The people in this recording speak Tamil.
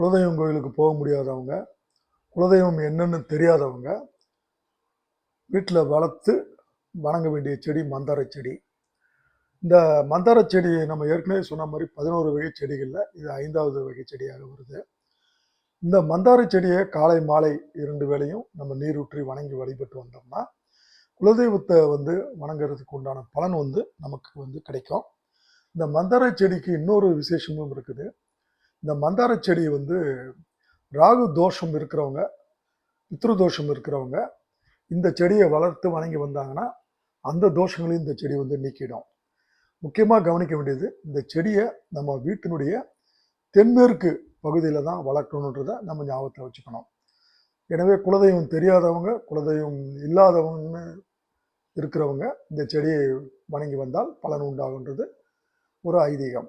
குலதெய்வம் கோயிலுக்கு போக முடியாதவங்க குலதெய்வம் என்னன்னு தெரியாதவங்க வீட்டில் வளர்த்து வணங்க வேண்டிய செடி மந்தார செடி. இந்த மந்தார செடி நம்ம ஏற்கனவே சொன்ன மாதிரி பதினோரு வகை செடிகளில் இது ஐந்தாவது வகை செடியாக வருது. இந்த மந்தார செடியை காலை மாலை இரண்டு வேளையும் நம்ம நீரூற்றி வணங்கி வழிபட்டு வந்தோம்னா குலதெய்வத்தை வந்து வணங்குறதுக்கு உண்டான பலன் வந்து நமக்கு வந்து கிடைக்கும். இந்த மந்தார செடிக்கு இன்னொரு விசேஷமும் இருக்குது. இந்த மந்தார செடி வந்து ராகு தோஷம் இருக்கிறவங்க பித்ரு தோஷம் இருக்கிறவங்க இந்த செடியை வளர்த்து வணங்கி வந்தாங்கன்னா அந்த தோஷங்களையும் இந்த செடி வந்து நீக்கிடும். முக்கியமாக கவனிக்க வேண்டியது இந்த செடியை நம்ம வீட்டினுடைய தென்மேற்கு பகுதியில் தான் வளர்க்கணுன்றதை நம்ம ஞாபகத்தில் வச்சுக்கணும். எனவே குலதெய்வம் தெரியாதவங்க குலதெய்வம் இல்லாதவங்கன்னு இருக்கிறவங்க இந்த செடியை வணங்கி வந்தால் பலன் உண்டாகுன்றது ஒரு ஐதீகம்.